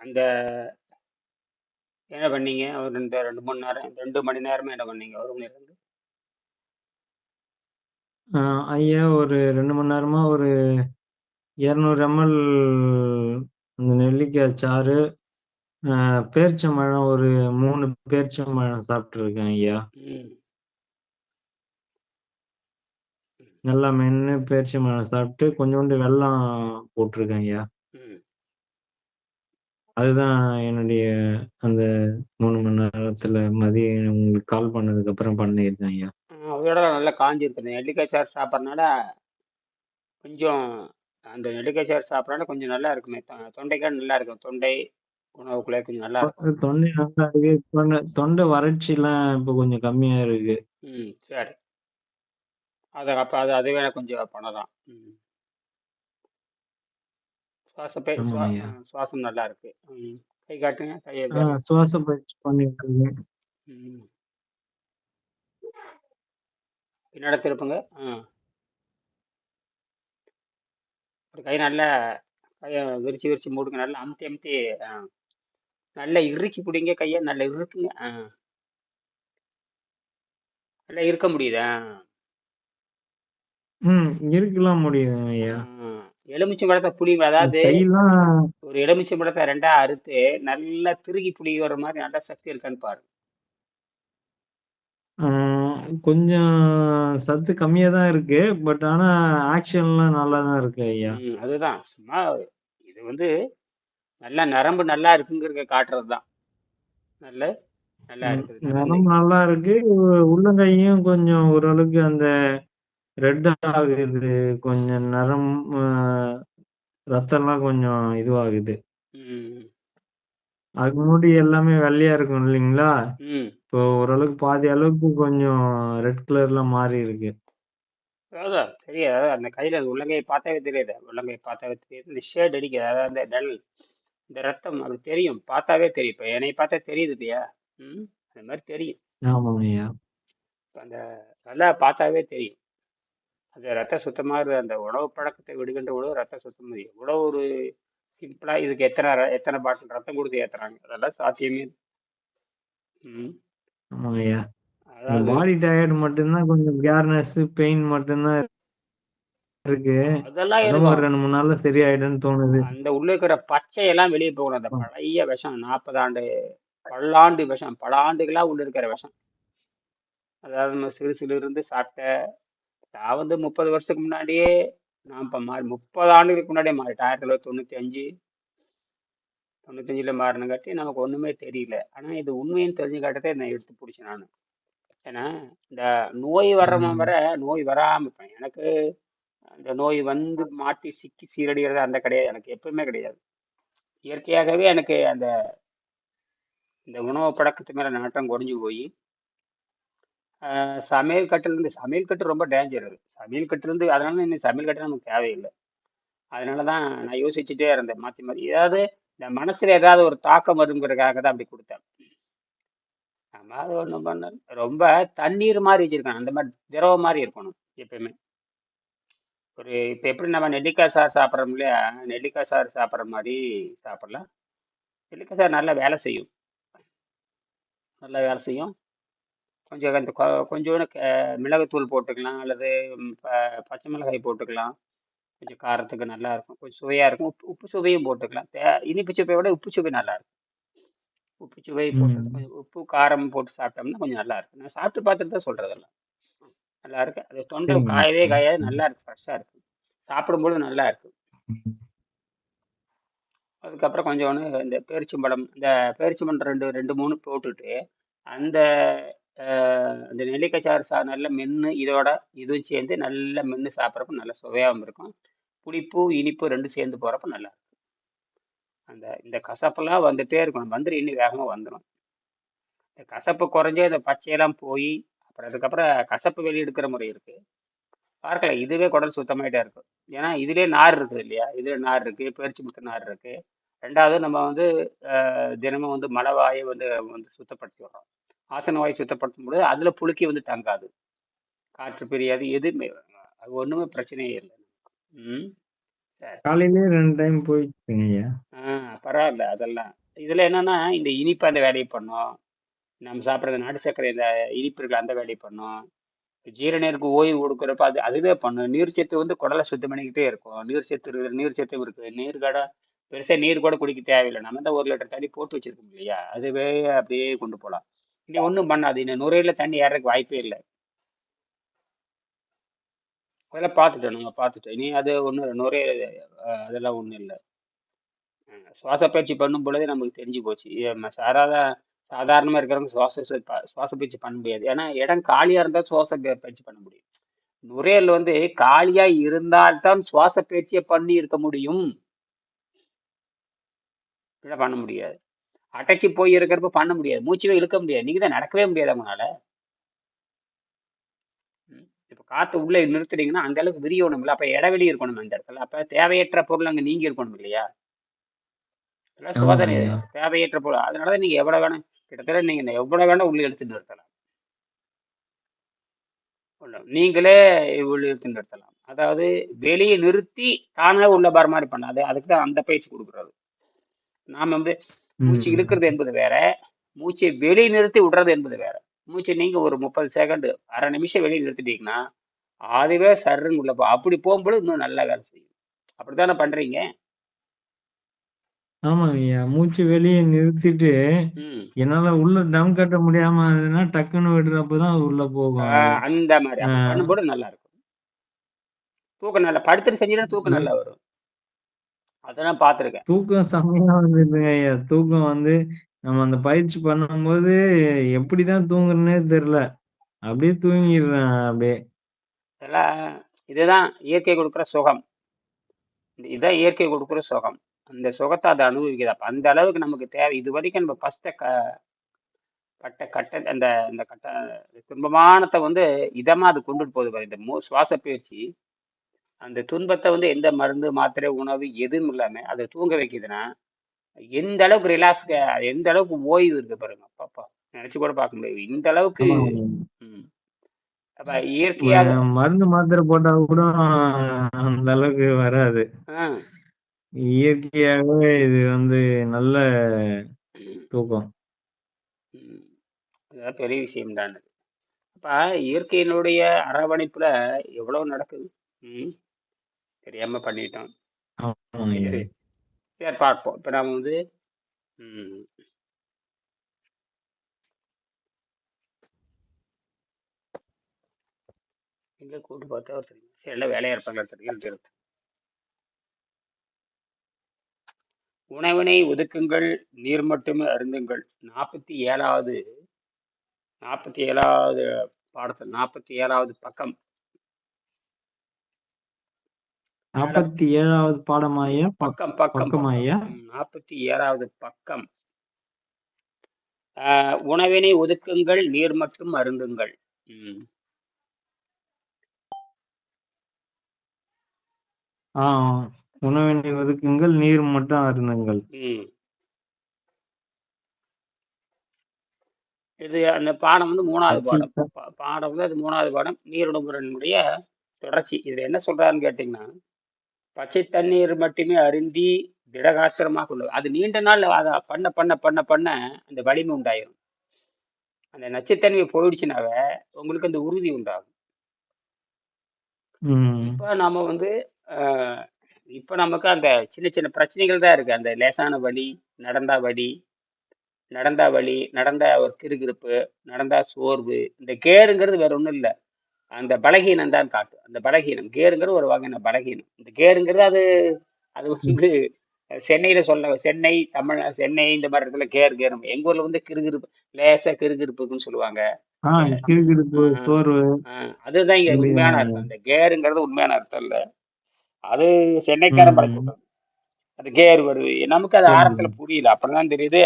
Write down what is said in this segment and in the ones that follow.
அந்த என்ன பண்ணீங்க? ஒரு ரெண்டு ரெண்டு மணி நேரம் ரெண்டு மணி நேரமா என்ன பண்ணீங்க? ஒரு மணி நேரம் ஐயா ஒரு ரெண்டு மணி நேரமா ஒரு இரநூறு எம்எல் அந்த நெல்லிக்காய் சாறு பேரிச்சம்பழம் ஒரு மூணு பேரிச்சம்பழம் சாப்பிட்டுருக்கேன் ஐயா. நல்லா மென்று பேரிச்சம்பழம் சாப்பிட்டு கொஞ்சோண்டு வெல்லம் போட்டிருக்கேன் ஐயா. ம். அதுதான் என்னுடைய அந்த மூணு மணி நேரத்துல மதியம் உங்களுக்கு கால் பண்ணதுக்கு அப்புறம் பண்ணியிருக்கேன் ஐயா. ஆ, அதோட நல்லா காஞ்சிருக்குது. நெல்லிக்காய் சாறு சாப்பிட்றதுனால கொஞ்சம் அந்த நெல்லிக்காய் சாறு சாப்பிட்றதுனால கொஞ்சம் நல்லா இருக்குமே. தொ- தொண்டைக்காய் நல்லா இருக்கும். தொண்டை உணவுக்குள்ளே கொஞ்சம் நல்லா இருக்கும். தொண்டை நல்லா இருக்கு. தொண்டை தொண்டை வறட்சிலாம் இப்போ கொஞ்சம் கம்மியா இருக்கு. ம் சரி. அதை அப்போ அது அது வேணா கொஞ்சம் பண்ணலாம் ம். சுவாசப்பை ஆமாம் சுவா ஆ, சுவாசம் நல்லா இருக்கு. ம். கை காட்டுங்க. கையை ஆ விரல் சுவாச பயிற்சி ம். பின்னாடி திருப்புங்க. ஆ. ஒரு கை நல்லா கையை விரிச்சு விரிச்சு மூடுங்க. நல்லா அமுத்தி அமுத்தி ஆ. நல்லா இறுக்கி பிடிங்க. கையை நல்லா இறுக்குங்க. ஆ. நல்லா இருக்க முடியுதா? ம் இருக்கலாம் முடியும் ஐயா. எலுமிச்சை பழத்தை புளி அதாவது ஒரு எலுமிச்சை பழத்தை ரெண்டா அறுத்து நல்லா திருகி புளி வர மாதிரி நல்லா சக்தி இருக்கான்னு பாரு ஆ, கொஞ்சம் சத்து கம்மியா தான் இருக்கு பட் ஆனா ஆக்ஷன்லாம் நல்லா தான் இருக்கு ஐயா. அதுதான். சும்மா இது வந்து நல்லா நரம்பு நல்லா இருக்குங்கிறத காட்டுறது தான். நல்ல நல்லா நரம்பு நரம்பு நல்லா இருக்கு உள்ளங்கையும் கொஞ்சம் ஓரளவுக்கு அந்த ரெட் ஆகுது. கொஞ்சம் நரம் ரத்தம்லாம் கொஞ்சம் இதுவாகுது. அதுக்கு முன்னாடி எல்லாமே வெள்ளையா இருக்கும் இல்லைங்களா? இப்போ ஓரளவுக்கு பாதி அளவுக்கு கொஞ்சம் ரெட் கலர்ல மாறி இருக்கு. அதான் தெரியாது. அதாவது அந்த கையில் உள்ளங்கையை பார்த்தாவே தெரியுது. உள்ளங்கையை பார்த்தாவே தெரியுது. இந்த ஷேட் அடிக்குது அதாவது அந்த டல் இந்த ரத்தம் அது தெரியும். பார்த்தாவே தெரியும். இப்போ என்னை பார்த்தா தெரியுது இல்லையா? ம் அந்த மாதிரி தெரியும். ஆமாங்க ஐயா. அந்த நல்லா பார்த்தாவே தெரியும். அந்த ரத்த சுத்தமாக அந்த உணவு பழக்கத்தை விடுகின்ற உணவு ரத்த சுத்தம் எவ்வளோ ஒரு சிம்பிளாக இதுக்கு எத்தனை எத்தனை பாட்டில் ரத்தம் கொடுத்து ஏற்றுறாங்க அதெல்லாம் சாத்தியமே இல்லை. ம். ஆமாங்க ஐயா இந்த அதாவது பாடி டயர்ட் மட்டும்தான் கொஞ்சம் கேர்னஸ் பெயின் மட்டும்தான் இருக்கு. அதெல்லாம் ஒரு ரெண்டு மூணு நாள்ல சரியாயிடும்னு தோணுது. அந்த உள்ள இருக்கிற பச்சையெல்லாம் வெளியே போகணும். அந்த பழைய விஷம் நாற்பது ஆண்டு பல்லாண்டு விஷம் பல ஆண்டுகளா உள்ள இருக்கிற விஷம். அதாவது நம்ம சிறு சிறு இருந்து சாப்பிட்ட நான் வந்து முப்பது வருஷத்துக்கு முன்னாடியே நான் இப்போ மாறி முப்பது ஆண்டுகளுக்கு முன்னாடியே மாறிட்டேன் ஆயிரத்தி தொள்ளாயிரத்தி தொண்ணூற்றி அஞ்சு தொண்ணூத்தஞ்சில் மாறினங்காட்டி நமக்கு ஒன்றுமே தெரியல. ஆனால் இது உண்மைன்னு தெரிஞ்சுக்காட்டதே நான் எடுத்து பிடிச்சேன் நான். ஏன்னா இந்த நோய் வர்றவன் வர நோய் வராமல் இப்போ எனக்கு அந்த நோய் வந்து மாட்டி சிக்கி சீரடிகிறது அந்த கிடையாது. எனக்கு எப்பவுமே கிடையாது. இயற்கையாகவே எனக்கு அந்த இந்த உணவு பழக்கத்து மேலே நாட்டம் குறைஞ்சு போய் சமையல் கட்டுலேருந்து சமையல் கட்டு ரொம்ப டேஞ்சர் அது. சமையல் கட்டுலேருந்து அதனால இன்னும் சமையல் கட்டு நமக்கு தேவையில்லை. அதனால தான் நான் யோசிச்சுட்டே இருந்தேன் மாற்றி மாற்றி ஏதாவது இந்த மனசில் ஏதாவது ஒரு தாக்கம் வருங்கிறதுக்காக தான் அப்படி கொடுத்தேன். நம்ம அது ஒன்றும் பண்ண ரொம்ப தண்ணீர் மாதிரி வச்சுருக்கணும். அந்த மாதிரி திரவ மாதிரி இருக்கணும் எப்பயுமே. ஒரு இப்போ எப்படி நம்ம நெல்லிக்காய் சார் சாப்பிட்றோம் இல்லையா? நெல்லிக்காய் சார் சாப்பிட்ற மாதிரி சாப்பிட்லாம். நெல்லிக்காய் சார் நல்லா வேலை செய்யும். நல்லா வேலை செய்யும். கொஞ்சம் அந்த கொஞ்சோண்டு மிளகுத்தூள் போட்டுக்கலாம் அல்லது பச்சை மிளகாய் போட்டுக்கலாம். கொஞ்சம் காரத்துக்கு நல்லா இருக்கும் கொஞ்சம் சுவையாக இருக்கும். உப்பு உப்பு சுவையும் போட்டுக்கலாம். தே இனிப்பு சுவையை விட உப்பு சுவை நல்லா இருக்கும் உப்பு சுவை போட்டு கொஞ்சம் உப்பு காரம் போட்டு சாப்பிட்டோம்னா கொஞ்சம் நல்லா இருக்கும் நான் சாப்பிட்டு பார்த்துட்டு தான் சொல்கிறதெல்லாம் நல்லா இருக்கு அது தொண்டை காயவே. காயாது. நல்லா இருக்கு ஃப்ரெஷ்ஷாக இருக்கு சாப்பிடும்போது நல்லா இருக்கு. அதுக்கப்புறம் கொஞ்சோண்டு இந்த பேரிச்சம்பழம் இந்த பேரிச்சம்பழம் ரெண்டு ரெண்டு மூணு போட்டுட்டு அந்த இந்த அந்த சாறு சா நல்ல மென்று இதோட இதுவும் சேர்ந்து நல்லா மென்று சாப்பிட்றப்ப நல்லா சுவையாகவும் இருக்கும். புளிப்பு இனிப்பு ரெண்டும் சேர்ந்து போகிறப்ப நல்லா இருக்கும். அந்த இந்த கசப்பெல்லாம் வந்துகிட்டே இருக்கணும் வந்துடும் இன்னும் வேகமாக வந்துடும் இந்த கசப்பு குறைஞ்சி இந்த பச்சையெல்லாம் போய் அப்புறம் அதுக்கப்புறம் கசப்பு வெளியெடுக்கிற முறை இருக்குது பார்க்கலாம் இதுவே குடல் சுத்தமாயிட்டே இருக்கும். ஏன்னா இதுலேயே நார் இருக்குது இல்லையா? இதில் நார் இருக்குது பேரிச்சி முட்டை நார் இருக்குது ரெண்டாவது நம்ம வந்து தினமும் வந்து மலவாயை வந்து வந்து சுத்தப்படுத்தி வரோம் ஆசன வாயை சுத்தப்படுத்தும் பொழுது அதில் புழுக்கி வந்து தங்காது. காற்று பிரியாது எதுவுமே. அது ஒண்ணுமே பிரச்சனையே இல்லை. ம். சரி. காலையிலேயே ரெண்டு டைம் ஐயா. ஆ பரவாயில்ல அதெல்லாம். இதில் என்னன்னா இந்த இனிப்பு அந்த வேலையை பண்ணும். நம்ம சாப்பிட்றது நாட்டு சர்க்கரை இந்த இனிப்பு இருக்கிற அந்த வேலையை பண்ணும். ஜீரணருக்கு ஓய்வு கொடுக்குறப்ப அது அதுவே பண்ணும். நீர் சத்து வந்து குடலை சுத்தம் பண்ணிக்கிட்டே இருக்கும். நீர் சத்து இருக்குது நீர் சத்து இருக்குது. நீர் கடை பெருசாக நீர் கூட குடிக்க தேவையில்லை. நம்ம தான் ஒரு லிட்டர் தண்ணி போட்டு வச்சிருக்கோம் இல்லையா? அதுவே அப்படியே கொண்டு போகலாம். இனி ஒன்றும் பண்ணாது. இன்னும் நுரையில் தண்ணி ஏறதுக்கு வாய்ப்பே இல்லை. அதெல்லாம் பார்த்துட்டோம் நாங்கள் பார்த்துட்டோம் இனி அது ஒன்றும் நுரையீரல் அதெல்லாம் ஒன்றும் இல்லை. சுவாச பயிற்சி பண்ணும் பொழுதே நமக்கு தெரிஞ்சு போச்சு. ஏ- சாதாரணமாக இருக்கிறவங்க சுவாச சுவாச பயிற்சி பண்ண முடியாது. ஏன்னா இடம் காலியாக இருந்தால் சுவாச பயிற்சி பண்ண முடியும். நுரையல் வந்து காலியாக இருந்தால்தான் சுவாச பயிற்சியை பண்ணி இருக்க முடியும் பண்ண முடியாது. அடைச்சி போய் இருக்கிறப்ப பண்ண முடியாது. மூச்சுவே இழுக்க முடியாது. நீங்கள் தான் நடக்கவே முடியாது அவங்களால இப்போ காற்று உள்ளே நிறுத்துறீங்கன்னா அந்த அளவுக்கு விரியணும் இல்லை. அப்போ இடைவெளி இருக்கணும் அந்த இடத்துல. அப்போ தேவையற்ற பொருள் அங்கே நீங்கி இருக்கணும் இல்லையா? இதெல்லாம் சோதனை. தேவையற்ற பொருள். அதனால தான் நீங்கள் எவ்வளோ வேணும் கிட்டத்தட்ட நீங்கள் எவ்வளோ வேணால் உள்ளே எடுத்து நிறுத்தலாம். நீங்களே உள்ள எடுத்து நிறுத்தலாம். அதாவது வெளியே நிறுத்தி தானே உள்ள பார் மாதிரி பண்ணாது. அதுக்கு தான் அந்த பயிற்சி கொடுக்குறது. நாம வந்து மூச்சு இழுக்கிறது என்பது வேற. மூச்சை வெளியே நிறுத்தி விடுறது என்பது வேற. மூச்சை நீங்க ஒரு முப்பது செகண்ட் அரை நிமிஷம் வெளியே நிறுத்திட்டீங்கன்னா அதுவே சர்ன்னு உள்ள அப்படி போகும்போது இன்னும் நல்லா வேலை செய்யும். அப்படித்தானே பண்றீங்க? ஆமாங்க ஐயா. மூச்சு வெளியே நிறுத்திட்டு என்னால உள்ள டம் கட்ட முடியாம இருந்ததுன்னா டக்குன்னு விடுறப்பதான் அது உள்ள போகும் அந்த மாதிரி. பண்ணும்போது நல்லா இருக்கும். தூக்கம் நல்லா படுத்துட்டு செஞ்சீங்கன்னா தூக்கம் நல்லா வரும். அதை நான் பார்த்துருக்கேன் தூக்கம் செம்மையா வந்ததுங்க ஐயா. தூக்கம் வந்து நம்ம அந்த பயிற்சி பண்ணும்போது எப்படிதான் தூங்குறேன்னே தெரியல. அப்படியே தூங்கிடுறேன் அப்படியே. இதெல்லாம் இதுதான் இயற்கை கொடுக்குற சுகம். இதுதான் இயற்கை கொடுக்குற சுகம். அந்த சுகத்தை அதை அனுபவிக்குது. அப்ப அந்த அளவுக்கு நமக்கு தேவை. இது வரைக்கும் நம்ம ஃபஸ்ட்டை க பட்ட கட்ட அந்த இந்த கட்ட துன்பமானத்தை வந்து இதமா அது கொண்டுட்டு போகுது பாரு. இந்த மூ சுவாச பயிற்சி அந்த துன்பத்தை வந்து எந்த மருந்து மாத்திரை உணவு எதுவும் இல்லாம அதை தூங்க வைக்குதுன்னா எந்த அளவுக்கு ரிலாக்ஸ் எந்த அளவுக்கு ஓய்வு இருக்கு பாருங்க. பாப்பா நினைச்சு கூட பார்க்க முடியாது. இந்த அளவுக்கு. அப்ப இயற்கையாக மருந்து மாத்திரை போட்டா கூட அந்த அளவுக்கு வராது. இயற்கையாகவே இது வந்து நல்ல தூக்கம். பெரிய விஷயம் தான் அப்ப இயற்கையினுடைய அரவணைப்புல எவ்வளவு நடக்குது? ம். தெரியாம பண்ணிட்டோம். சரி. சரி பார்ப்போம். இப்ப நாம வந்து எங்க கூட்டு பார்த்தா ஒரு தெரியும். சரி எல்லாம் வேலையா இருப்பாங்களா தெரியும் தெரியும் உணவினை ஒதுக்குங்கள் நீர் மட்டுமே அருந்துங்கள். நாற்பத்தி ஏழாவது நாற்பத்தி ஏழாவது பாடத்தில் நாற்பத்தி ஏழாவது பக்கம் மேல நாற்பத்தி ஏழாவது பாடமாயா பக் பக்கம் பக்கம் பக்கம். பக்கமாயா? நாற்பத்தி ஏழாவது பக்கம். ஆஹ், உணவினை ஒதுக்குங்கள் நீர் மட்டும் அருந்துங்கள். ம், ஆ உணவினை ஒதுக்குங்கள் நீர் மட்டும் அருந்துங்கள். இது அந்த பாடம் வந்து மூணாவது பாடம். பாடம் வந்து அது மூணாவது பாடம். நீருடம்புரனுடைய தொடர்ச்சி. இதுல என்ன சொல்றாருன்னு கேட்டீங்கன்னா பச்சை தண்ணீர் மட்டுமே அருந்தி திடகாத்திரமாக உள்ளது. அது நீண்ட நாள் அதை பண்ண பண்ண பண்ண பண்ண அந்த வலிமை உண்டாயிரும். அந்த நச்சுத்தன்மை போயிடுச்சுனாவே உங்களுக்கு அந்த உறுதி உண்டாகும். இப்போ நாம வந்து ஆஹ், இப்போ நமக்கு அந்த சின்ன சின்ன பிரச்சனைகள் தான் இருக்கு. அந்த லேசான வலி நடந்தா வலி நடந்தா வலி நடந்தா ஒரு கிறுகிறுப்பு நடந்தா சோர்வு இந்த கேருங்கிறது வேற ஒன்றும் இல்லை. அந்த பலகீனம் தான் காட்டும் அந்த பலகீனம் கேருங்கிறது ஒரு வகையான பலகீனம். இந்த கேருங்கிறது அது அது வந்து சென்னையில சொல்ல சென்னை தமிழ் சென்னை இந்த மாதிரி இடத்துல கேர் கேரும் எங்க ஊர்ல வந்து கிறுகிறுப்பு லேசா கிறுகிறுப்புன்னு சொல்லுவாங்க. அதுதான் இங்க உண்மையான அர்த்தம். இந்த கேருங்கிறது உண்மையான அர்த்தம் இல்ல. அது சென்னைக்காரன் பழக்கி ம். விட்டது அது கேர் வருது. நமக்கு அது ஆரம்பத்துல புரியல. அப்புறம் தெரியுது.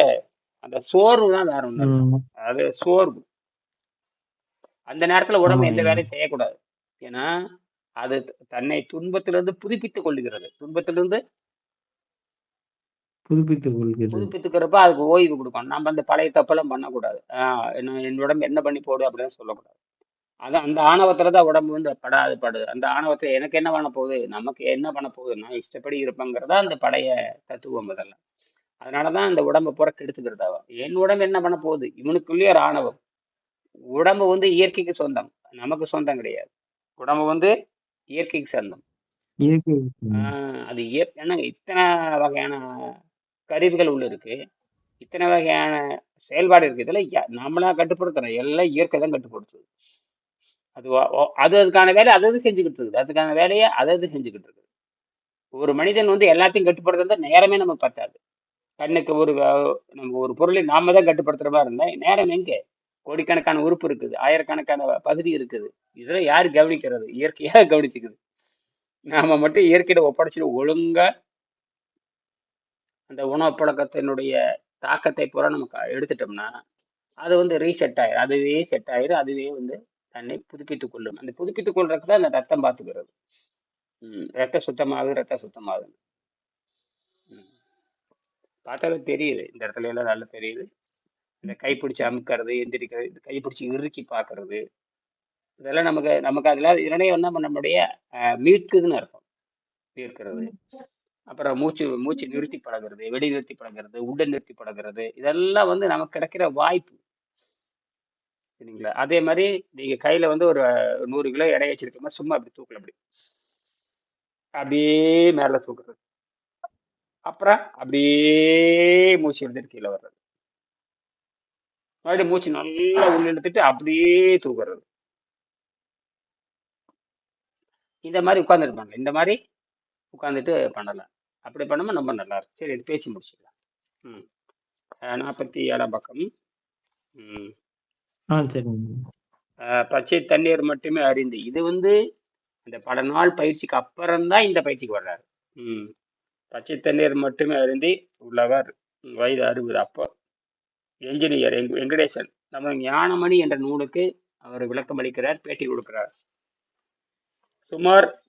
அந்த சோர்வு தான் வேற ம். அது சோர்வு. அந்த நேரத்துல உடம்பு எந்த வேலையும் செய்யக்கூடாது. ஏன்னா அது தன்னை துன்பத்திலிருந்து புதுப்பித்துக் கொள்ளுகிறது. துன்பத்திலிருந்து புதுப்பித்துக் கொள்கிறது. புதுப்பித்துக்கிறப்ப அதுக்கு ஓய்வு கொடுக்கணும். நம்ம அந்த பழைய தப்பெல்லாம் பண்ணக்கூடாது. ஆஹ் என்ன என் உடம்பு என்ன பண்ணி போடு அப்படின்னு சொல்லக்கூடாது. அது அந்த ஆணவத்துல தான் உடம்பு வந்து படாது படுது. அந்த ஆணவத்துல எனக்கு என்ன பண்ண போகுது? நமக்கு என்ன பண்ண போகுது? நான் இஷ்டப்படி இருப்பேங்கிறதா அந்த பழைய தத்துவம் முதல்ல அதனாலதான் அந்த உடம்பை பூரா கெடுத்துக்கிறது அவன் என் உடம்பு என்ன பண்ண போகுது? இவனுக்குள்ளேயே ஒரு ஆணவம். உடம்பு வந்து இயற்கைக்கு சொந்தம். நமக்கு சொந்தம் கிடையாது. உடம்பு வந்து இயற்கைக்கு சொந்தம். இயற்கை ஆஹ் அது என்னங்க இத்தனை வகையான கருவிகள் உள்ள இருக்கு. இத்தனை வகையான செயல்பாடு இருக்கு. இதுல யா- நம்மளா கட்டுப்படுத்துறோம். எல்லாம் இயற்கை தான் கட்டுப்படுத்துது. அது அது அதுக்கான வேலையை அது அது செஞ்சுக்கிட்டு இருக்குது. அதுக்கான வேலையை அது அது செஞ்சுக்கிட்டு இருக்குது. ஒரு மனிதன் வந்து எல்லாத்தையும் கட்டுப்படுத்துறது நேரமே நமக்கு பத்தாது. கண்ணுக்கு ஒரு நம்ம ஒரு பொருளை நாம தான் கட்டுப்படுத்துற மாதிரி இருந்தா நேரம் எங்க? கோடிக்கணக்கான உறுப்பு இருக்குது ஆயிரக்கணக்கான பகுதி இருக்குது. இதெல்லாம் யார் கவனிக்கிறது? இயற்கையாக கவனிச்சுக்குது. நாம மட்டும் இயற்கையிட ஒப்படைச்சிட்டு ஒழுங்கா அந்த உணவு பழக்கத்தினுடைய தாக்கத்தை பூரா நமக்கு எடுத்துட்டோம்னா அது வந்து ரீசெட் ஆயிரும். அதுவே செட் ஆயிரும். அதுவே வந்து தன்னை புதுப்பித்துக் கொள்ளும். அந்த புதுப்பித்துக் கொள்றதுக்கு தான் அந்த ரத்தம் பார்த்துக்கிறது ம், ரத்த சுத்தமாகுது ரத்த சுத்தமாகுது. ம். பார்த்தாலே தெரியுது. இந்த இடத்துல எல்லாம் நல்லா தெரியுது. இந்த கைப்பிடிச்சு அமுக்கிறது எந்திரிக்கிறது இந்த கைப்பிடிச்சு இறுக்கி பார்க்கறது. இதெல்லாம் நமக்கு நமக்கு அதில் இதனே வந்து நம்ம நம்முடைய மீட்குதுன்னு அர்த்தம். மீட்கிறது. அப்புறம் மூச்சு மூச்சு நிறுத்தி பழகிறது வெடி நிறுத்தி பழகிறது உடல் நிறுத்தி பழகிறது இதெல்லாம் வந்து நமக்கு கிடைக்கிற வாய்ப்பு. சரிங்களா? அதே மாதிரி நீங்க கையில வந்து ஒரு நூறு கிலோ எடை வச்சிருக்க மாதிரி சும்மா அப்படி தூக்கல அப்படி. அப்படியே மேல தூக்குறது. அப்புறம் அப்படியே மூச்சு எடுத்துட்டு கீழே வர்றது. மறுபடியும் மூச்சு நல்லா உள்ள எடுத்துட்டு அப்படியே தூக்குறது. இந்த மாதிரி உட்காந்துருப்பாங்க இந்த மாதிரி உட்காந்துட்டு பண்ணலாம். அப்படி பண்ணாமல் ரொம்ப நல்லா இருக்கும். சரி இது பேசி முடிச்சுக்கலாம். ம். நாற்பத்தி ஏழாம் பக்கம். ம். பச்சை தண்ணீர் மட்டுமே அறிந்து இது வந்து இந்த பல நாள் பயிற்சிக்கு அப்புறம்தான் இந்த பயிற்சிக்கு வர்றாரு. ம். பச்சை தண்ணீர் மட்டுமே அறிந்து உள்ளவர். வயது அறுபது அப்போ. என்ஜினியர் வெங்க- வெங்கடேசன். நம்ம ஞானமணி என்ற நூலுக்கு அவர் விளக்கம் அளிக்கிறார் பேட்டி கொடுக்கிறார். சுமார்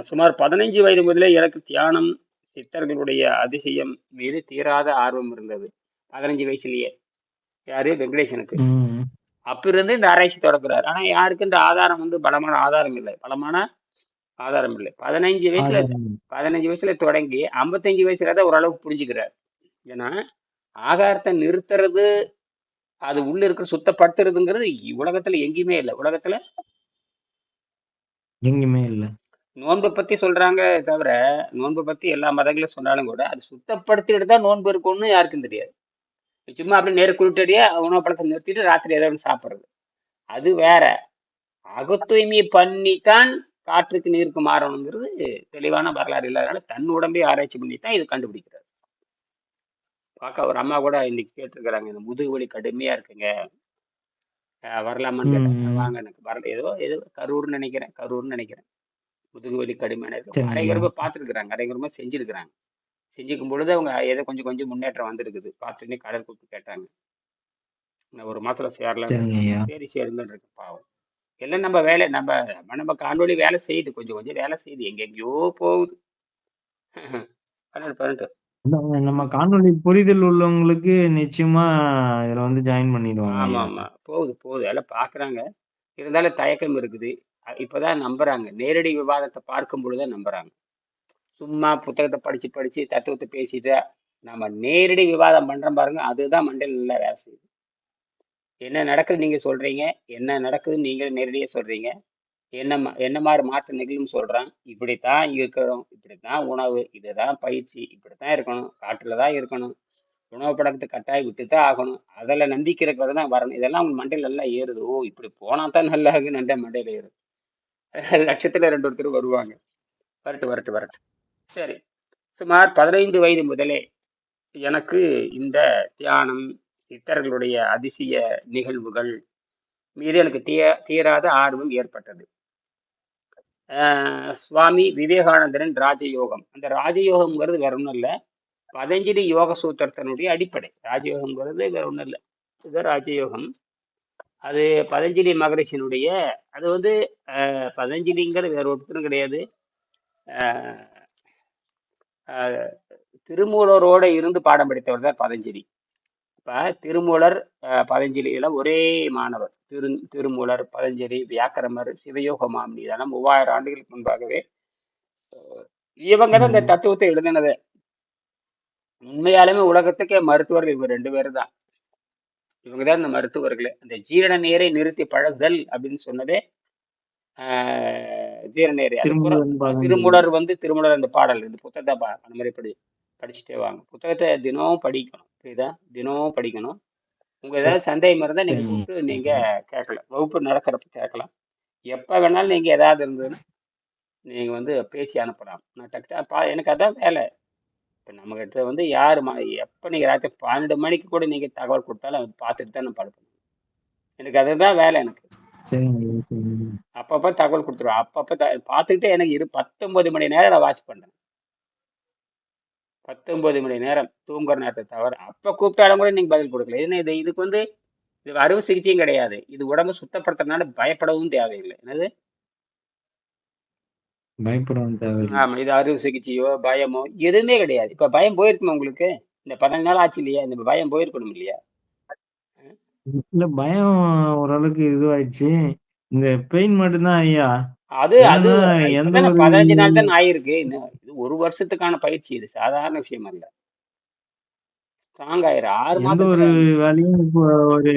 சுமார் பதினைஞ்சு வயது முதலே எனக்கு தியானம் சித்தர்களுடைய அதிசயம் மீது தீராத ஆர்வம் இருந்தது. பதினஞ்சு வயசுலயே. யாரு? வெங்கடேசனுக்கு. ம். அப்ப இருந்து இந்த ஆராய்ச்சி தொடங்குறாரு. ஆனா யாருக்கு இந்த ஆதாரம் வந்து பலமான ஆதாரம் இல்லை. பலமான ஆதாரம் இல்லை. பதினைஞ்சு வயசுல பதினஞ்சு வயசுல தொடங்கி ஐம்பத்தஞ்சு வயசுல தான் ஓரளவுக்கு புரிஞ்சுக்கிறார். ஏன்னா ஆகாரத்தை நிறுத்துறது அது உள்ள இருக்கிற சுத்தப்படுத்துறதுங்கிறது உலகத்துல எங்கேயுமே இல்லை. உலகத்துல எங்கேயுமே இல்ல. நோன்பை பத்தி சொல்றாங்க தவிர நோன்பை பத்தி எல்லா மதங்களும் சொன்னாலும் கூட அது சுத்தப்படுத்திட்டு தான் நோன்பு இருக்கும்னு யாருக்கும் தெரியாது. சும்மா அப்படியே நேரு குறிட்டடியா உணவு பழக்கத்தை நிறுத்திட்டு ராத்திரி ஏதோ ஒன்று சாப்பிட்றது. அது வேற. அகத்தூய்மை பண்ணித்தான் காற்றுக்கு நீருக்கு மாறணுங்கிறது தெளிவான வரலாறு இல்லாதனால தன் உடம்பை ஆராய்ச்சி பண்ணி தான் இது கண்டுபிடிக்கிறார் பார்க்க ஒரு அம்மா கூட இன்னைக்கு கேட்டிருக்கிறாங்க இந்த முதுகு வலி கடுமையா இருக்குங்க. அஹ் வரலாமான்னு கேட்டாங்க வாங்க எனக்கு. வரல ஏதோ ஏதோ கரூர்னு நினைக்கிறேன் கரூர்னு நினைக்கிறேன். முதுகு வலி கடுமையான இருக்கு. அரைகுறமா பார்த்துருக்குறாங்க. அரைகுறமா செஞ்சிருக்கிறாங்க. செஞ்சுக்கும் பொழுது அவங்க ஏதோ கொஞ்சம் கொஞ்சம் முன்னேற்றம் வந்திருக்குது. பார்த்துன்னே கடல் கூப்பிட்டு கேட்டாங்க. நான் ஒரு மாசத்துல ஐயா. சரி சேருங்கன்னு இருக்கு. பாவம். எல்லாம் நம்ம வேலை நம்ம நம்ம காணொளி வேலை செய்யுது. கொஞ்சம் கொஞ்சம் வேலை செய்யுது. எங்கெங்கேயோ போகுது. பன்னெண்டு பன்னெண்டு. நம்ம நம்ம காணொளி புரிதல் உள்ளவங்களுக்கு நிச்சயமா இதுல வந்து ஜாயின் பண்ணிடுவாங்க. ஆமா ஆமா. போகுது போகுது. எல்லாம் பாக்குறாங்க. இருந்தாலும் தயக்கம் இருக்குது. இப்பதான் நம்புறாங்க. நேரடி விவாதத்தை பார்க்கும் பொழுதுதான் நம்புறாங்க. சும்மா புத்தகத்தை படிச்சு படிச்சு தத்துவத்தை பேசிட்டு நம்ம நேரடி விவாதம் பண்றோம் பாருங்க அதுதான் மண்டையில் நல்லா வேலை செய்யுது. என்ன நடக்குது நீங்க சொல்றீங்க? என்ன நடக்குதுன்னு நீங்க நேரடியாக சொல்றீங்க? என்ன மா- என்ன மாதிரி மாற்ற நிகழும் சொல்றான். இப்படித்தான் இருக்கிறோம் இப்படித்தான் உணவு இதுதான் பயிற்சி இப்படி தான் இருக்கணும் காற்றில் தான் இருக்கணும். உணவு பழக்கத்தை கட்டாயம் விட்டு தான் ஆகணும். அதில் நம்பிக்கை இருக்கிறது தான் வரணும். இதெல்லாம் உங்கள் மண்டையில் நல்லா ஏறுது. ஓ இப்படி போனால் தான் நல்லா இருக்குன்னு நண்ட மண்டையில் ஏறுது. லட்சத்தில் ரெண்டு ஒருத்தர் வருவாங்க. வரட்டு வரட்டு வரட்டு சரி. சுமார் பதினைந்து வயது முதலே எனக்கு இந்த தியானம் சித்தர்களுடைய அதிசய நிகழ்வுகள் மீது எனக்கு தீய தீராத ஆர்வம் ஏற்பட்டது. சுவாமி விவேகானந்தரின் ராஜயோகம். அந்த ராஜயோகம்ங்கிறது வேற ஒன்றும் இல்லை. பதஞ்சலி யோக சூத்திரத்தினுடைய அடிப்படை. ராஜயோகம்ங்கிறது வேற ஒன்றும் இல்லை. இதுதான் ராஜயோகம். அது பதஞ்சலி மகரிஷினுடைய அது வந்து பதஞ்சலிங்கிறது வேற ஒருத்தரும் கிடையாது. திருமூலரோடு திருமூலரோட இருந்து பாடம் படித்தவர் தான் பதஞ்சலி. இப்போ திருமூலர் அஹ், பதஞ்சலி எல்லாம் ஒரே மாணவர். திரு திருமூலர் பதஞ்சலி வியாக்கரமர் சிவயோக மாமணி இதெல்லாம் மூவாயிரம் ஆண்டுகளுக்கு முன்பாகவே இவங்க தான் இந்த. தத்துவத்தை எழுதினது. உண்மையாலுமே உலகத்துக்கே மருத்துவர்கள் இவங்க ரெண்டு பேரும் தான். இவங்க தான் இந்த மருத்துவர்களே. அந்த ஜீரண நீரை நிறுத்தி பழகுதல் அப்படின்னு சொன்னதே ஆஹ், ஜீரண நீரை. அதுக்கப்புறம் திருமூலன் பதஞ்சலி திருமூலர் வந்து திருமூலர் அந்த பாடல் இந்த புத்தகத்தை அந்த மாதிரி படி படிச்சுட்டே வாங்க. புத்தகத்தை தினமும் படிக்கணும். புரியுதா? தினமும் படிக்கணும். உங்க ஏதாவது சந்தேகம் இருந்தால் நீங்க சரிங்க. கூப்பிட்டு நீங்க கேட்கலாம். வகுப்பு நடக்கிறப்ப கேட்கலாம். எப்போ வேணாலும் நீங்க ஏதாவது இருந்ததுன்னா நீங்க வந்து பேசி அனுப்பலாம். நான் டக்கு பா எனக்கு அதான் வேலை. இப்போ நம்மகிட்ட வந்து யார் ம எப்போ நீங்கள் ராத்திரி பன்னெண்டு மணிக்கு கூட நீங்கள் தகவல் கொடுத்தாலும் அதை பார்த்துட்டு தான் நான் படுப்பேன். எனக்கு அதுதான் வேலை எனக்கு. அப்பப்போ தகவல் கொடுத்துருவேன். அப்பப்போ த பார்த்துக்கிட்டே எனக்கு இரு பத்தொன்பது மணி நேரம் நான் வாட்ச் பண்ணுறேன் பத்தொன்பது மணி நேரம் தூங்குற நேரத்தை தவிர அப்போ கூப்பிட்டாலும் கூட நீங்கள் பதில் கொடுக்கல. என்ன இது? இதுக்கு வந்து இது அறுவை சிகிச்சையும் கிடையாது. இது உடம்பு சுத்தப்படுத்துறதுனால பயப்படவும் தேவையில்லை. என்னது? பயப்படவும் தேவையில்லை. ஆமாம் இது அறுவை சிகிச்சையோ பயமோ எதுவுமே கிடையாது. இப்போ பயம் போயிருக்குமா உங்களுக்கு? இந்த பதினஞ்சு நாள் ஆச்சு இல்லையா? இந்த பயம் போயிருக்கணும் இல்லையா? இல்ல பயம் ஓரளவுக்கு இதுவாயிடுச்சு. இந்த பெயின் மட்டும்தான் ஐயா. அது அது எந்த பதினஞ்சு நாள் தான் ஆயிருக்கு. ஒரு வருஷத்துக்கான பயிற்சி இது. சாதாரண விஷயம் அல்ல. ஸ்ட்ராங் ஆயிரும் ஆறு எந்த ஒரு வேலையும் இப்போ ஒரு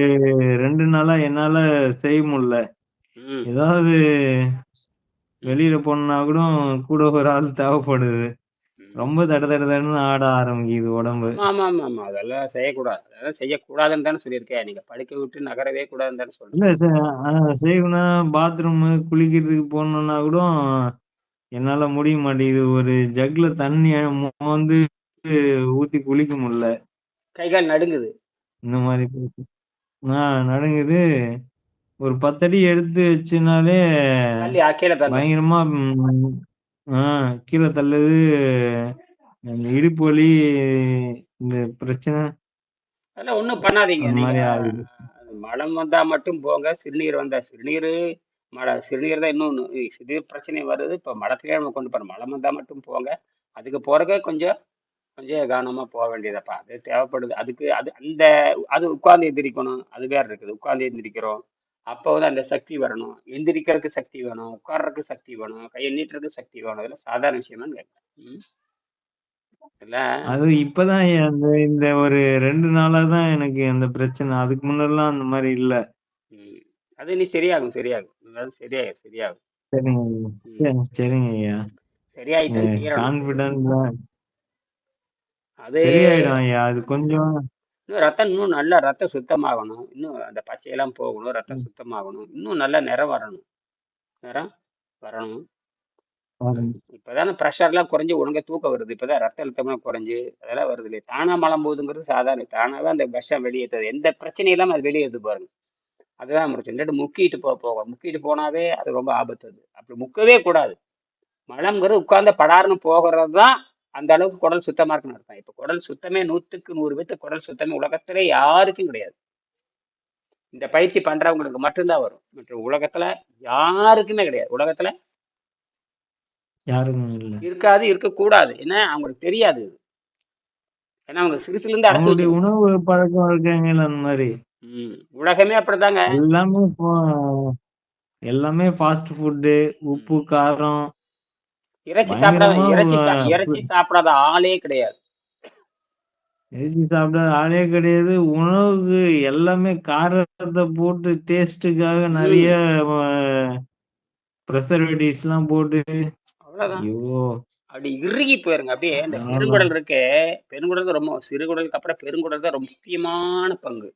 ரெண்டு நாளா என்னால செய்ய முடியல. ஏதாவது வெளியில போனா கூட கூட ஒரு ஆள் தேவைப்படுது. ரொம்ப தட தட தடன்னு ஆட ஆரம்பிக்குது உடம்பு. ஆமா ஆமா ஆமா அதெல்லாம் செய்யக்கூடாது. அதெல்லாம் செய்யக்கூடாதுன்னு தானே சொல்லியிருக்கேன். நீங்க படுக்க விட்டு நகரவே கூடாதுன்னு தானே சொல்றேன். இல்ல சார் செய்யணும் பாத்ரூம் குளிக்கிறதுக்கு போகணும்னா கூட என்னால முடிய மாட்டேங்குது. ஒரு ஜக்ல தண்ணி வந்து ஊத்தி குளிக்க முடியல. கை கால் நடுங்குது. இந்த மாதிரி போச்சு. ஆ நடுங்குது. ஒரு பத்தடி எடுத்து வச்சுனாலே பயங்கரமா ம், ஆ கீழே தள்ளுது. இந்த இடுப்பு வலி இந்த பிரச்சனை. அதெல்லாம் ஒன்றும் பண்ணாதீங்க. மலம் வந்தா மட்டும் போங்க. சிறுநீர் வந்தா சிறுநீர். மழை சிறுநீர் தான் இன்னொன்று சிறுநீர் பிரச்சனை வருது. இப்போ மலத்திலே நம்ம கொண்டு போகிறோம் மலம் வந்தா மட்டும் போங்க. அதுக்கு போறதுக்கு கொஞ்சம் கொஞ்சம் கவனமா போக வேண்டியதப்பா அது தேவைப்படுது. அதுக்கு அது அந்த அது உட்கார்ந்து எந்திரிக்கணும். அது வேற இருக்குது. உட்கார்ந்து எந்திரிக்கிறோம். அப்போ வந்து அந்த சக்தி வரணும். எந்திரிக்கிறதுக்கு சக்தி வேணும். உட்கார்றதுக்கு சக்தி வேணும். கையை நீட்டுறதுக்கு சக்தி வேணும். இதெல்லாம் சாதாரண விஷயமான்னு கேட்குறேன். அது இப்பதான் அந்த இந்த ஒரு ரெண்டு நாளா தான் எனக்கு அந்த பிரச்சனை. அதுக்கு முன்னெல்லாம் அந்த மாதிரி இல்ல. அது நீ சரியாகும் சரியாகும். அது சரியாயிரும் சரியாகும். சரிங்க ஐயா. ம். சரி- சரிங்க ஐயா. சரியாயிட்டும் தீரணும். கான்பிடன்ஸ் அது சரியாயிடும் ஐயா. அது கொஞ்சம் இன்னும் ரத்தம் இன்னும் நல்லா ரத்தம் சுத்தமாகணும். இன்னும் அந்த பச்சையெல்லாம் போகணும் ரத்தம் சுத்தமாகணும். இன்னும் நல்ல நிறம் வரணும். நிறம் வரணும். இப்போதானே ப்ரெஷர்லாம் குறைஞ்சி ஒழுங்கா தூக்கம் வருது. இப்போதான் ரத்த அழுத்தம்லாம் குறைஞ்சி அதெல்லாம் வருது இல்லையா? தானா மலம் போகுதுங்கிறது சாதாரண தானாகவே அந்த விஷம் வெளியேற்றுது எந்த பிரச்சனையும் இல்லாமல் அது வெளியேறுது பாருங்க. அதுதான் பிரச்சனை இல்லாட்டி முக்கிட்டு போ போகும் முக்கிட்டு போனாவே அது ரொம்ப ஆபத்து அது அப்படி முக்கவே கூடாது. மலம்ங்கிறது உட்கார்ந்து படார்னு போகிறது தான் அந்த அளவுக்கு குடல் சுத்தமா இருக்குன்னு அர்த்தம். இப்போ குடல் சுத்தமே நூற்றுக்கு நூறு பேத்து குடல் சுத்தமே உலகத்திலே யாருக்கும் கிடையாது. இந்த பயிற்சி பண்றவங்களுக்கு மட்டும்தான் வரும். மற்ற உலகத்துல யாருக்குமே கிடையாது. உலகத்துல இருக்காது இருக்கக்கூடாது ஏன்னா அவங்களுக்கு தெரியாது. ஏன்னா அவங்க சிறுசுல இருந்து அடைச்சு உணவு பழக்க வழக்கங்கள் அந்த மாதிரி. ம். உலகமே அப்படிதாங்க. எல்லாமே இப்போ எல்லாமே ஃபாஸ்ட் ஃபுட்டு ம். உப்பு காரம். இறைச்சி சாப்பிடாத பயங்கரமா இறைச்சி சா இறைச்சி சாப்பிடாத ஆளே கிடையாது. இறைச்சி சாப்பிடாத ஆளே கிடையாது. உணவுக்கு எல்லாமே காரத்தை போட்டு டேஸ்ட்டுக்காக நிறைய ம். எல்லாம் போட்டு. ஐயோ. அப்படி இறுகி போயிருங்க. அப்படியே இந்த பெருங்குடல் இருக்கே. பெருங்குடல் தான் ரொம்ப சிறுகுடலுக்கு அப்புறம் பெருங்குடல் தான் ரொம்ப முக்கியமான பங்கு.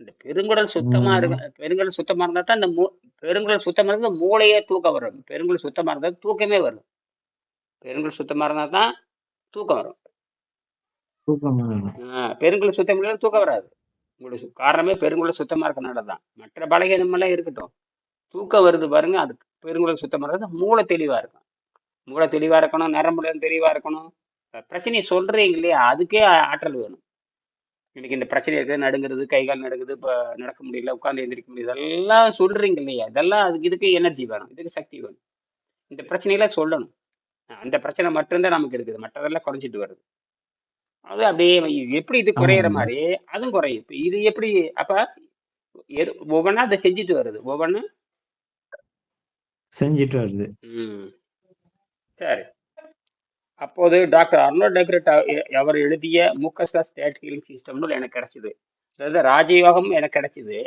இந்த பெருங்குடல் சுத்தமா இருக்கு பெருங்குடல் சுத்தமா இருந்தா தான் இந்த மூ பெருங்குடல் சுத்தமா இருந்தா மூளையே தூக்கம் வரும். பெருங்குடல் சுத்தமா இருந்தா தூக்கமே வரும். பெருங்குடல் சுத்தமா இருந்தா தான் தூக்கம் வரும். பெருங்குடல் சுத்தம் இல்லைன்னா தூக்கம் வராது. உங்களுக்கு காரணமே பெருங்குடல் சுத்தமா இருக்கனால தான். மற்ற பலகீனம் எல்லாம் இருக்கட்டும். தூக்கம் வருது பாருங்க அதுக்கு பெருங்குடல் சுத்தமா இருந்தா மூளை தெளிவா இருக்கும். மூளை தெளிவா இருக்கணும் நரம்புல தெளிவா இருக்கணும். பிரச்சனையை சொல்றீங்க இல்லையா? அதுக்கே ஆற்றல் வேணும். இன்னைக்கு இந்த பிரச்சனை இருக்குது நடுங்குறது கை கால் நடுங்குது இப்போ நடக்க முடியல உட்கார்ந்து எந்திரிக்க முடியல இதெல்லாம் சொல்றீங்க இல்லையா? இதெல்லாம் அதுக்கு இதுக்கு எனர்ஜி வேணும் இதுக்கு சக்தி வேணும். இந்த பிரச்சனையெல்லாம் சொல்லணும். அந்த பிரச்சனை மட்டும்தான் நமக்கு இருக்குது மற்றதெல்லாம் குறைஞ்சிட்டு வருது. அது அப்படியே எப்படி இது குறையிற மாதிரி அதுவும் குறையும். இப்ப இது எப்படி அப்ப எது ஒவ்வொன்றா அதை செஞ்சுட்டு வருது ஒவ்வொன்று செஞ்சுட்டு வருது. ம். சரி. அப்போது டாக்டர் அர்னோ டெக்ரெட் அவர் எழுதிய மூக்கஸ்லஸ் டேட் ஹீலிங் சிஸ்டம் நூல் எனக்கு கிடைச்சிது. அதாவது ராஜயோகம் எனக்கு கிடைச்சிது.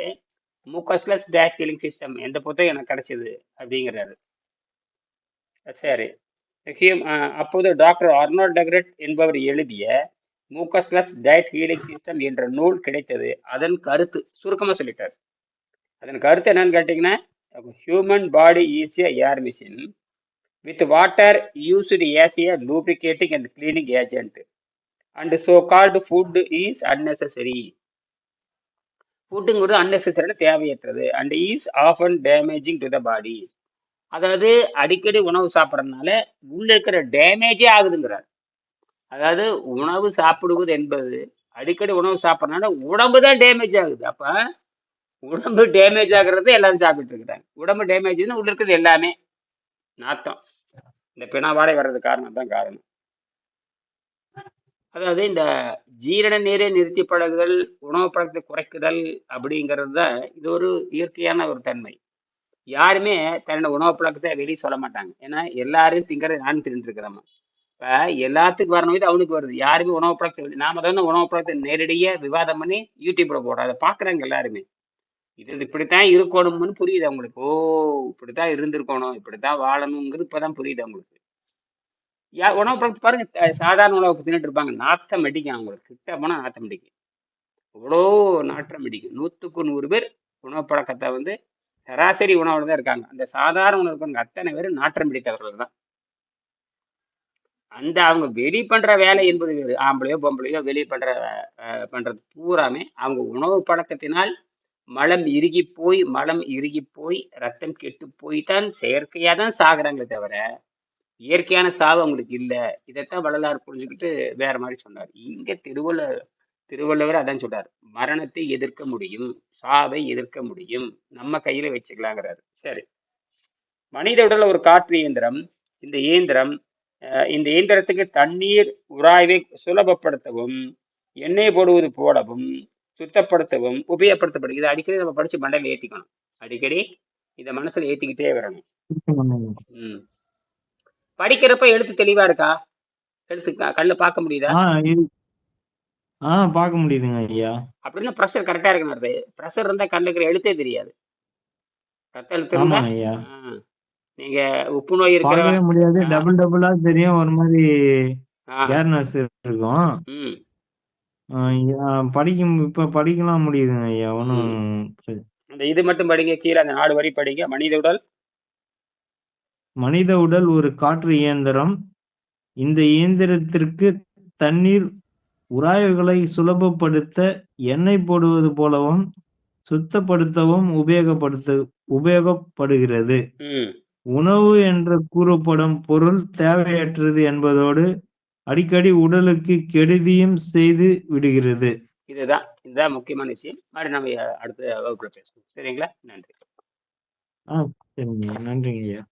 மூக்கஸ்லஸ் ஸ்டேட் ஹீலிங் சிஸ்டம் எந்த புத்தகம் எனக்கு கிடைச்சிது அப்படிங்கிறாரு. சரி. ஹியூம் அப்போது டாக்டர் அர்னோ டெக்ரெட் என்பவர் எழுதிய மூக்கஸ்லஸ் டயட் ஹீலிங் சிஸ்டம் என்ற நூல் கிடைத்தது. அதன் கருத்து சுருக்கமாக சொல்லிட்டார். அதன் கருத்து என்னன்னு கேட்டிங்கன்னா ஹியூமன் பாடி ஈஸியாக air machine. With water used as a lubricating and cleaning agent and so called food is unnecessary. ஃபுட்டுங்கிறது அன்னெசரியான தேவையற்றது and is often damaging to the body அதாவது அடிக்கடி உணவு சாப்பிட்றதுனால உள்ள இருக்கிற டேமேஜே ஆகுதுங்கிறார். அதாவது உணவு சாப்பிடுவது என்பது அடிக்கடி உணவு சாப்பிட்றதுனால உடம்பு தான் டேமேஜ் ஆகுது. அப்போ உடம்பு டேமேஜ் ஆகுறது எல்லாரும் சாப்பிட்டு இருக்கிறாங்க. உடம்பு டேமேஜ்னா உள்ள இருக்கிறது எல்லாமே. நாத்தம். இந்த பிணவாடை வர்றது காரணம் தான் காரணம். அதாவது இந்த ஜீரண நீரை நிறுத்தி பழகுதல் உணவு பழக்கத்தை குறைக்குதல் அப்படிங்கிறது தான் இது ஒரு இயற்கையான ஒரு தன்மை. யாருமே தன்னோட உணவு பழக்கத்தை வெளியே சொல்ல மாட்டாங்க. ஏன்னா எல்லாரும் திங்கிறது நானும் தின்னுட்டு இப்போ எல்லாத்துக்கும் வரணும் இது அவனுக்கு வருது. யாருமே உணவு பழக்கத்தை நாம தானே உணவு பழக்கத்தை நேரடியாக விவாதம் பண்ணி யூடியூப்ல போடுறோம். அதை பார்க்குறாங்க எல்லாருமே. இது இப்படித்தான் இருக்கணும்னு புரியுது அவங்களுக்கு. ஓ இப்படித்தான் இருந்திருக்கணும் இப்படித்தான் வாழணுங்கிறது இப்பதான் புரியுது அவங்களுக்கு. யா உணவு பழக்கத்தை பாருங்க சாதாரண உணவு தின்னுட்டு இருப்பாங்க. நாத்தம் அடிக்கும் அவங்களுக்கு. கிட்ட போனா நாத்தம் அடிக்கும். இவ்வளோ நாற்றம் அடிக்கும். நூற்றுக்கு நூறு பேர் உணவு பழக்கத்தை வந்து சராசரி உணவுல தான் இருக்காங்க. அந்த சாதாரண உணவு இருக்காங்க அத்தனை பேர் நாற்றம் பிடித்தவர்கள் தான். அந்த அவங்க வெளி பண்ற வேலை என்பது வேறு. ஆம்பளையோ பொம்பளையோ வெளி பண்ற அஹ், பண்றது பூராமே அவங்க உணவு பழக்கத்தினால் மலம் இறுகி போய் மலம் இறுகி போய் ரத்தம் கெட்டு போய் தான் செயற்கையாக தான் சாகுறாங்களே தவிர இயற்கையான சாவு அவங்களுக்கு இல்லை. இதைத்தான் வள்ளலார் புரிஞ்சுக்கிட்டு வேற மாதிரி சொன்னார். இங்க திருவள்ளுவர் திருவள்ளுவர் அதான் சொல்றார். மரணத்தை எதிர்க்க முடியும் சாவை எதிர்க்க முடியும். நம்ம கையில வச்சுக்கலாங்கிறாரு. சரி. மனித உடல் ஒரு காற்று இயந்திரம். இந்த இயந்திரம் அஹ், இந்த இயந்திரத்துக்கு தண்ணீர் உராய்வை சுலபப்படுத்தவும் எண்ணெய் போடுவது போடவும் சுத்தப்படுத்தவும் உபயோகப்படுத்தப்படும். இதை அடிக்கடி நம்ம படிச்சு மண்டையில ஏத்திக்கணும். அடிக்கடி இதை மனசுல ஏத்திக்கிட்டே வரணும். படிக்கிறப்ப எழுத்து தெளிவா இருக்கா? எழுத்து க- கண்ணுல பார்க்க முடியுதா? ஆ இது ஆ பார்க்க முடியுதுங்க ஐயா. அப்படின்னா ப்ரெஷர் கரெக்டா இருக்கணும் ப்ரெஷர் இருந்தா கண்ணுல இருக்கிற எழுத்தே தெரியாது. ரத்த எழுத்து இருந்தா நீங்க உப்பு நோய் பார்க்கவே முடியாது. டபுள் டபுளா தெரியும். ஒரு மாதிரி இருக்கும். ஆ, ஐயா, படிக்கும் இப்ப படிக்கலாம் முடியுதுங்க ஐயா ம். ஒன்றும் அந்த இது மட்டும் படிங்க கீழே அந்த நாலு வரி படிங்க. மனித உடல்? மனித உடல் ஒரு காற்று இயந்திரம். இந்த இயந்திரத்திற்கு தண்ணீர் உராய்வுகளை சுலபப்படுத்த எண்ணெய் போடுவது போலவும் சுத்தப்படுத்தவும் உபயோகப்படுத்த உபயோகப்படுகிறது. ம். உணவு என்று கூறப்படும் பொருள் தேவையற்றது என்பதோடு அடிக்கடி உடலுக்கு கெடுதியும் செய்து விடுகிறது. இதுதான் இதுதான் முக்கியமான விஷயம். மாதிரி நம்ம அடுத்த வகுப்புல பேசுவோம். சரிங்களா? நன்றி. ஆ சரிங்க நன்றிங்க ஐயா.